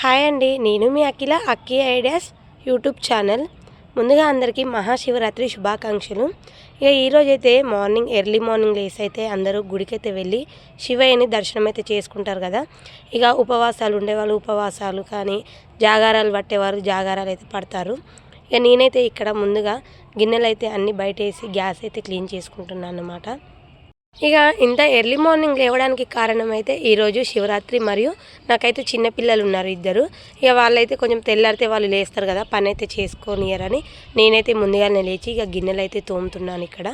Hi అండి నేను మీ అఖిల అక్కి ideas YouTube channel. ముందుగా అందరికీ మహాశివరాత్రి శుభాకాంక్షలు. ఇక ఈరోజు అయితే మార్నింగ్ ఎర్లీ మార్నింగ్ లేసి అయితే అందరూ గుడికైతే వెళ్ళి శివయ్యని దర్శనం అయితే చేసుకుంటారు కదా. ఇక ఉపవాసాలు ఉండేవాళ్ళు ఉపవాసాలు కానీ జాగారాలు పట్టేవారు జాగారాలు అయితే పడతారు. ఇక నేనైతే ఇక్కడ ముందుగా గిన్నెలు అయితే అన్నీ బయట వేసి గ్యాస్ అయితే క్లీన్ చేసుకుంటున్నాను అన్నమాట ఇక ఇంత ఎర్లీ మార్నింగ్ లేవడానికి కారణం అయితే ఈరోజు శివరాత్రి మరియు నాకైతే చిన్నపిల్లలు ఉన్నారు ఇద్దరు. ఇక వాళ్ళైతే కొంచెం తెల్లారితే వాళ్ళు లేస్తారు కదా పని అయితే చేసుకోనియరని నేనైతే ముందుగానే లేచి ఇక గిన్నెలు అయితే తోముతున్నాను ఇక్కడ.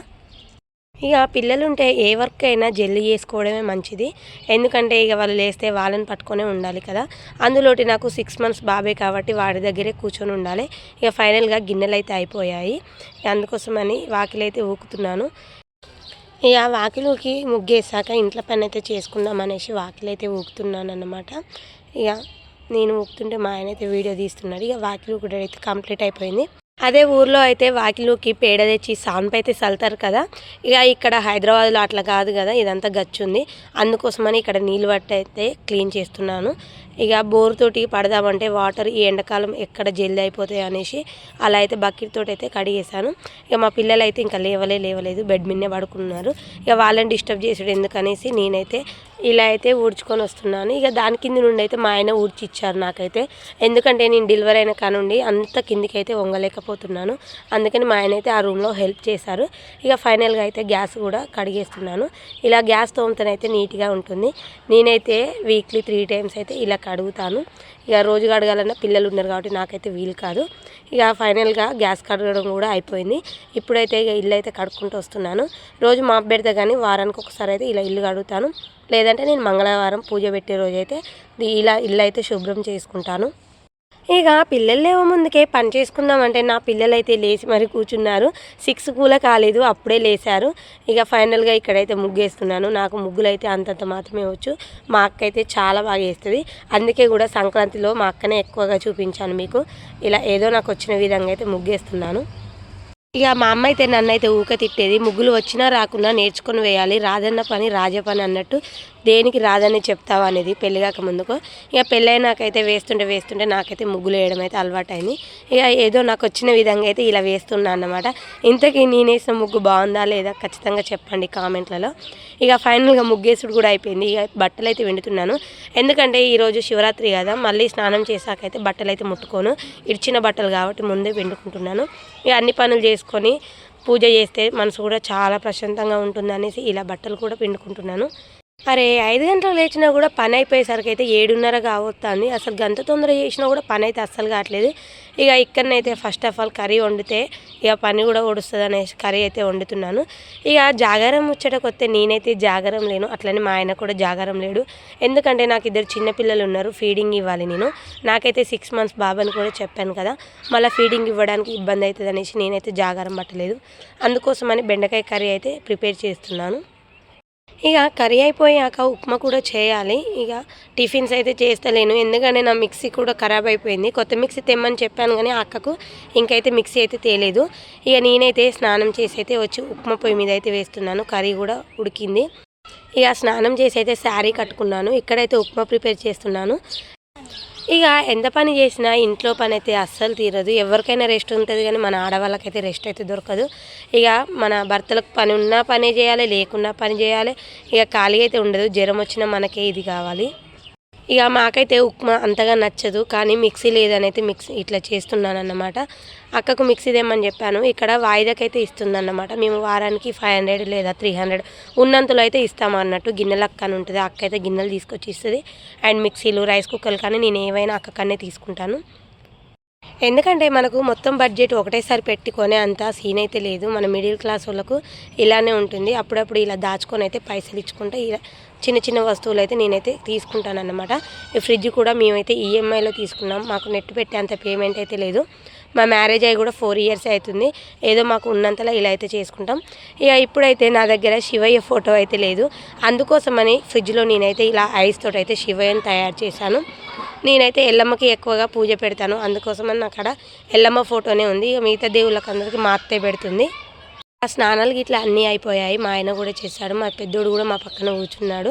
ఇక పిల్లలు ఉంటే ఏ వర్క్ అయినా జల్లి చేసుకోవడమే మంచిది. ఎందుకంటే ఇక వాళ్ళు లేస్తే వాళ్ళని పట్టుకొనే ఉండాలి కదా. అందులోటి నాకు సిక్స్ మంత్స్ బాబే కాబట్టి వాడి దగ్గరే కూర్చొని ఉండాలి. ఇక ఫైనల్గా గిన్నెలు అయితే అయిపోయాయి. అందుకోసమని వాకిలైతే ఊకుతున్నాను. ఇక వాకిలికి ముగ్గేసాక ఇంట్లో పని అయితే చేసుకుందాం అనేసి వాకిలి అయితే ఊకుతున్నాను అన్నమాట ఇక నేను ఊపుతుంటే మా ఆయన అయితే వీడియో తీస్తున్నాడు. ఇక వాకిలి కూడా అయితే కంప్లీట్ అయిపోయింది. అదే ఊర్లో అయితే వాకిలోకి పేడ తెచ్చి సాన్పు అయితే చల్లుతారు కదా. ఇక ఇక్కడ హైదరాబాద్లో అట్లా కాదు కదా ఇదంతా గచ్చుంది. అందుకోసమని ఇక్కడ నీళ్ళు పట్టి అయితే క్లీన్ చేస్తున్నాను. ఇక బోరుతోటి పడదామంటే వాటర్ ఈ ఎండాకాలం ఎక్కడ జల్ది అయిపోతాయి అనేసి అలా అయితే బకెట్ తోటి అయితే కడిగేశాను. ఇక మా పిల్లలు అయితే ఇంకా లేవలే లేవలేదు బెడ్ మీదనే పడుకున్నారు. ఇక వాళ్ళని డిస్టర్బ్ చేసాడు ఎందుకనేసి నేనైతే ఇలా అయితే ఊడ్చుకొని వస్తున్నాను. ఇక దాని కింద నుండి అయితే మా ఆయన ఊడ్చి ఇచ్చారు నాకైతే. ఎందుకంటే నేను డెలివరీ అయిన కానుండి అంత కిందికి అయితే వంగలేకపోతున్నాను. అందుకని మా ఆయన అయితే ఆ రూమ్లో హెల్ప్ చేశారు. ఇక ఫైనల్గా అయితే గ్యాస్ కూడా కడిగేస్తున్నాను. ఇలా గ్యాస్ తోమతనైతే నీట్గా ఉంటుంది. నేనైతే వీక్లీ త్రీ టైమ్స్ అయితే ఇలా కడుగుతాను. ఇక రోజు కడగాలన్నా పిల్లలు ఉన్నారు కాబట్టి నాకైతే వీలు కాదు. ఇక ఫైనల్గా గ్యాస్ కడగడం కూడా అయిపోయింది. ఇప్పుడైతే ఇక ఇల్లు అయితే కడుక్కుంటూ వస్తున్నాను. రోజు మా పెడితే కానీ వారానికి ఒకసారి అయితే ఇలా ఇల్లు కడుగుతాను. లేదంటే నేను మంగళవారం పూజ పెట్టే రోజైతే ఇలా ఇల్లు అయితే శుభ్రం చేసుకుంటాను. ఇక పిల్లలు లేవ ముందుకే పని చేసుకుందామంటే నా పిల్లలు అయితే లేచి మరి కూర్చున్నారు. సిక్స్ కూడా కాలేదు అప్పుడే లేచారు ఇక ఫైనల్గా ఇక్కడైతే ముగ్గేస్తున్నాను. నాకు ముగ్గులు అయితే అంతంత మాత్రమే వచ్చు. మా అక్క అయితే చాలా బాగా వేస్తుంది అందుకే కూడా సంక్రాంతిలో మా అక్కనే ఎక్కువగా చూపించాను మీకు. ఇలా ఏదో నాకు వచ్చిన విధంగా అయితే ముగ్గేస్తున్నాను. ఇక మా అమ్మ అయితే నన్ను అయితే ఊక తిట్టేది. ముగ్గులు వచ్చినా రాకున్నా నేర్చుకొని వేయాలి. రాదన్న పని రాజ పని అన్నట్టు దేనికి రాదని చెప్తావా అనేది పెళ్ళిగాక ముందుకు. ఇక పెళ్ళైనాకైతే వేస్తుంటే వేస్తుంటే నాకైతే ముగ్గులు వేయడం అయితే అలవాటైంది. ఇక ఏదో నాకు వచ్చిన విధంగా అయితే ఇలా వేస్తున్నా అన్నమాట. ఇంతకీ నేను వేసిన ముగ్గు బాగుందా లేదా ఖచ్చితంగా చెప్పండి కామెంట్లలో. ఇక ఫైనల్గా ముగ్గేసుడు కూడా అయిపోయింది. ఇక బట్టలు అయితే వెండుతున్నాను. ఎందుకంటే ఈరోజు శివరాత్రి కదా మళ్ళీ స్నానం చేశాకైతే బట్టలు అయితే ముట్టుకోను. ఇడిచిన బట్టలు కాబట్టి ముందే వెండుకుంటున్నాను. ఇక అన్ని పనులు చేసుకొని పూజ చేస్తే మనసు కూడా చాలా ప్రశాంతంగా ఉంటుందనేసి ఇలా బట్టలు కూడా పిండుకుంటున్నాను అరే ఐదు గంటలకు లేచినా కూడా పని అయిపోయేసరికి అయితే ఏడున్నర కావస్తుంది అసలు గంట తొందర చేసినా కూడా పని అయితే అస్సలు కావట్లేదు. ఇక ఇక్కడనైతే ఫస్ట్ ఆఫ్ ఆల్ కర్రీ వండితే ఇక పని కూడా వడుస్తుంది అనేసి కర్రీ అయితే వండుతున్నాను. ఇక జాగారం వచ్చేటకు వస్తే నేనైతే జాగారం లేను. అట్లనే మా ఆయన కూడా జాగారం లేడు. ఎందుకంటే నాకు ఇద్దరు చిన్నపిల్లలు ఉన్నారు ఫీడింగ్ ఇవ్వాలి నేను. నాకైతే సిక్స్ మంత్స్ బాబాని కూడా చెప్పాను కదా మళ్ళీ ఫీడింగ్ ఇవ్వడానికి ఇబ్బంది అవుతుంది అనేసి నేనైతే జాగారం పట్టలేదు. అందుకోసమని బెండకాయ కర్రీ అయితే ప్రిపేర్ చేస్తున్నాను. ఇక కర్రీ అయిపోయాక ఉప్మా కూడా చేయాలి. ఇక టిఫిన్స్ అయితే చేస్తలేను. ఎందుకంటే నా మిక్సీ కూడా ఖరాబ్ అయిపోయింది. కొత్త మిక్సీ తెమ్మని చెప్పాను కానీ అక్కకు ఇంకైతే మిక్సీ అయితే తేలేదు. ఇక నేనైతే స్నానం చేసి అయితే వచ్చి ఉప్మా పొయ్యి మీద అయితే వేస్తున్నాను. కర్రీ కూడా ఉడికింది. ఇక స్నానం చేసి అయితే శారీ కట్టుకున్నాను. ఇక్కడైతే ఉప్మా ప్రిపేర్ చేస్తున్నాను. ఇక ఎంత పని చేసినా ఇంట్లో పని అయితే అస్సలు తీరదు. ఎవరికైనా రెస్ట్ ఉంటుంది కానీ మన ఆడవాళ్ళకైతే రెస్ట్ అయితే దొరకదు. ఇక మన భర్తలకు పని ఉన్నా పని చేయాలి లేకున్నా పని చేయాలి. ఇక ఖాళీ అయితే ఉండదు. జ్వరం వచ్చినా మనకే ఇది కావాలి. ఇక మాకైతే ఉప్మా అంతగా నచ్చదు కానీ మిక్సీ లేదని అయితే మిక్సీ ఇట్లా చేస్తున్నాను అన్నమాట అక్కకు మిక్సీ దేమని చెప్పాను. ఇక్కడ వాయిదాకైతే ఇస్తుందన్నమాట. మేము వారానికి ఫైవ్ హండ్రెడ్ లేదా త్రీ హండ్రెడ్ ఉన్నంతలో అయితే ఇస్తాము అన్నట్టు గిన్నెలు అక్క అని ఉంటుంది అక్క అయితే గిన్నెలు తీసుకొచ్చి ఇస్తుంది. అండ్ మిక్సీలు రైస్ కుక్కర్లు కానీ నేను ఏవైనా అక్కకనే తీసుకుంటాను. ఎందుకంటే మనకు మొత్తం బడ్జెట్ ఒకటేసారి పెట్టుకొని అంత సీన్ అయితే లేదు. మన మిడిల్ క్లాస్ వాళ్ళకు ఇలానే ఉంటుంది. అప్పుడప్పుడు ఇలా దాచుకొని అయితే పైసలు ఇచ్చుకుంటే ఇలా చిన్న చిన్న వస్తువులు అయితే నేనైతే తీసుకుంటానన్నమాట. ఈ ఫ్రిడ్జ్ కూడా మేమైతే ఈఎంఐలో తీసుకున్నాం. మాకు నెట్ పెట్టే అంత పేమెంట్ అయితే లేదు. మా మ్యారేజ్ అయ్యి కూడా ఫోర్ ఇయర్స్ అవుతుంది. ఏదో మాకు ఉన్నంతలా ఇలా అయితే చేసుకుంటాం. ఇక ఇప్పుడైతే నా దగ్గర శివయ్య ఫోటో అయితే లేదు. అందుకోసమని ఫ్రిడ్జ్లో నేనైతే ఇలా ఐస్ తోటి అయితే శివయ్యని తయారు చేశాను. నేనైతే ఎల్లమ్మకి ఎక్కువగా పూజ పెడతాను. అందుకోసమని అక్కడ ఎల్లమ్మ ఫోటోనే ఉంది. ఇక మిగతా దేవుళ్ళకి అందరికీ మా అత్తే పెడుతుంది. ఆ స్నానాలు ఇట్లా అన్నీ అయిపోయాయి. మా ఆయన కూడా చేశాడు. మా పెద్దోడు కూడా మా పక్కన కూర్చున్నాడు.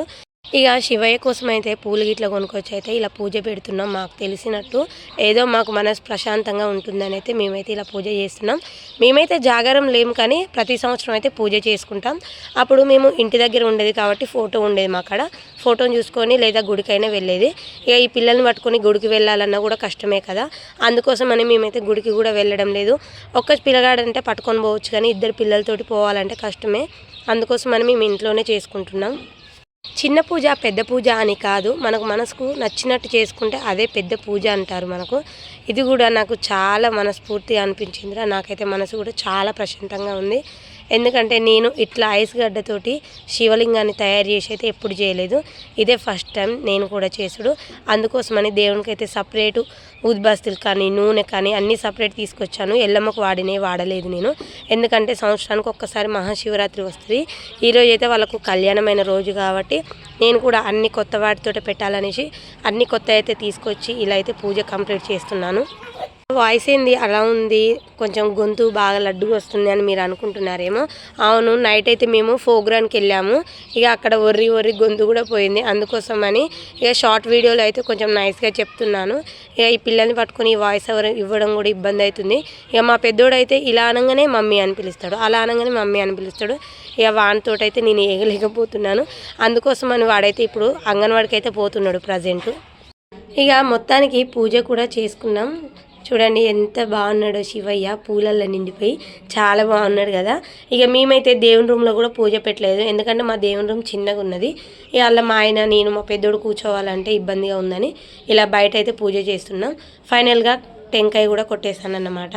ఇక శివయ్య కోసం అయితే పూలు గిట్ల కొనుక్కొచ్చి అయితే ఇలా పూజ పెడుతున్నాం మాకు తెలిసినట్టు. ఏదో మాకు మనసు ప్రశాంతంగా ఉంటుందని అయితే మేమైతే ఇలా పూజ చేస్తున్నాం. మేమైతే జాగారం లేము కానీ ప్రతి సంవత్సరం అయితే పూజ చేసుకుంటాం. అప్పుడు మేము ఇంటి దగ్గర ఉండేది కాబట్టి ఫోటో ఉండేది మా కాడ. ఫోటోని చూసుకొని లేదా గుడికైనా వెళ్ళేది. ఇక ఈ పిల్లల్ని పట్టుకొని గుడికి వెళ్ళాలన్నా కూడా కష్టమే కదా. అందుకోసం అని మేమైతే గుడికి కూడా వెళ్ళడం లేదు. ఒక్క పిల్లగాడంటే పట్టుకొని పోవచ్చు కానీ ఇద్దరు పిల్లలతోటి పోవాలంటే కష్టమే. అందుకోసం అని మేము ఇంట్లోనే చేసుకుంటున్నాం. చిన్న పూజ పెద్ద పూజ అని కాదు. మనకు మనసుకు నచ్చినట్టు చేసుకుంటే అదే పెద్ద పూజ అంటారు మనకు. ఇది కూడా నాకు చాలా మనస్ఫూర్తిగా అనిపించిందిరా. నాకైతే మనసు కూడా చాలా ప్రశాంతంగా ఉంది. ఎందుకంటే నేను ఇట్లా ఐస్ గడ్డతోటి శివలింగాన్ని తయారు చేసి అయితే ఎప్పుడు చేయలేదు. ఇదే ఫస్ట్ టైం నేను కూడా చేసుడు. అందుకోసమని దేవునికి అయితే సపరేటు ఊద్బస్తులు కానీ నూనె కానీ అన్నీ సపరేట్ తీసుకొచ్చాను. ఎల్లమ్మకు వాడినే వాడలేదు నేను. ఎందుకంటే సంవత్సరానికి ఒక్కసారి మహాశివరాత్రి వస్తుంది. ఈరోజు అయితే వాళ్ళకు కళ్యాణమైన రోజు కాబట్టి నేను కూడా అన్ని కొత్త వాటితో పెట్టాలనేసి అన్ని కొత్త అయితే తీసుకొచ్చి ఇలా అయితే పూజ కంప్లీట్ చేస్తున్నాను. వాయిస్ ఏంది? అలా ఉంది. కొంచెం గొంతు బాగా లడ్డుగా వస్తుంది అని మీరు అనుకుంటున్నారేమో. అవును నైట్ అయితే మేము ఫోగ్రాన్కి వెళ్ళాము. ఇక అక్కడ ఒర్రి ఒర్రి గొంతు కూడా పోయింది. అందుకోసం అని ఇక షార్ట్ వీడియోలో అయితే కొంచెం నైస్గా చెప్తున్నాను. ఇక ఈ పిల్లల్ని పట్టుకొని ఈ వాయిస్ ఎవరు ఇవ్వడం కూడా ఇబ్బంది అవుతుంది. ఇక మా పెద్దోడు అయితే ఇలా అనగానే మమ్మీ అని పిలుస్తాడు. అలా అనగానే మమ్మీ అని పిలుస్తాడు. ఇక వానితో అయితే నేను ఏగలేకపోతున్నాను అందుకోసమని వాడైతే ఇప్పుడు అంగన్వాడికి అయితే పోతున్నాడు ప్రజెంట్. ఇక మొత్తానికి పూజ కూడా చేసుకున్నాం. చూడండి ఎంత బాగున్నాడో శివయ్య. పూలల్లో నిండిపోయి చాలా బాగున్నాడు కదా. ఇక మేమైతే దేవుని రూమ్లో కూడా పూజ పెట్టలేదు. ఎందుకంటే మా దేవుని రూమ్ చిన్నగా ఉన్నది. ఇక అలా మా ఆయన నేను మా పెద్దోడు కూర్చోవాలంటే ఇబ్బందిగా ఉందని ఇలా బయట అయితే పూజ చేస్తున్నాం. ఫైనల్గా టెంకాయ కూడా కొట్టేశాను అన్నమాట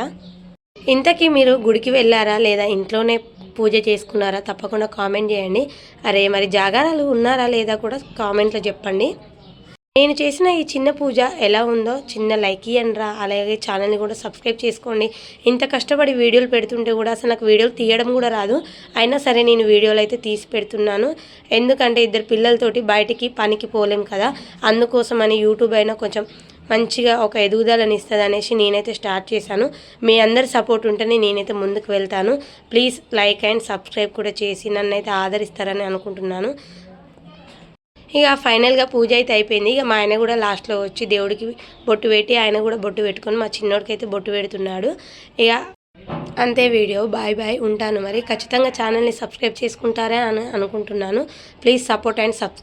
ఇంతకీ మీరు గుడికి వెళ్ళారా లేదా ఇంట్లోనే పూజ చేసుకున్నారా? తప్పకుండా కామెంట్ చేయండి. అరే మరి జాగారాలు ఉన్నారా లేదా కూడా కామెంట్లో చెప్పండి. నేను చేసిన ఈ చిన్న పూజ ఎలా ఉందో చిన్న లైక్ ఇయ్యండిరా. అలాగే ఛానల్ని కూడా సబ్స్క్రైబ్ చేసుకోండి. ఇంత కష్టపడి వీడియోలు పెడుతుంటే కూడా అసలు నాకు వీడియోలు తీయడం కూడా రాదు. అయినా సరే నేను వీడియోలు అయితే తీసి పెడుతున్నాను. ఎందుకంటే ఇద్దరు పిల్లలతోటి బయటికి పనికి పోలేం కదా. అందుకోసమని యూట్యూబ్ అయినా కొంచెం మంచిగా ఒక ఎదుగుదలని ఇస్తుంది అనేసి నేనైతే స్టార్ట్ చేశాను. మీ అందరి సపోర్ట్ ఉంటేనే నేనైతే ముందుకు వెళ్తాను. ప్లీజ్ లైక్ అండ్ సబ్స్క్రైబ్ కూడా చేసి నన్ను అయితే ఆదరిస్తారని అనుకుంటున్నాను. ఇక ఫైనల్గా పూజ అయితే అయిపోయింది. ఇక మా ఆయన కూడా లాస్ట్లో వచ్చి దేవుడికి బొట్టు పెట్టి ఆయన కూడా బొట్టు పెట్టుకొని మా చిన్నోడికి అయితే బొట్టు పెడుతున్నాడు. ఇక అంతే వీడియో. Bye bye. ఉంటాను మరి. ఖచ్చితంగా ఛానల్ని సబ్స్క్రైబ్ చేసుకుంటారే అని అనుకుంటున్నాను. Please support and subscribe.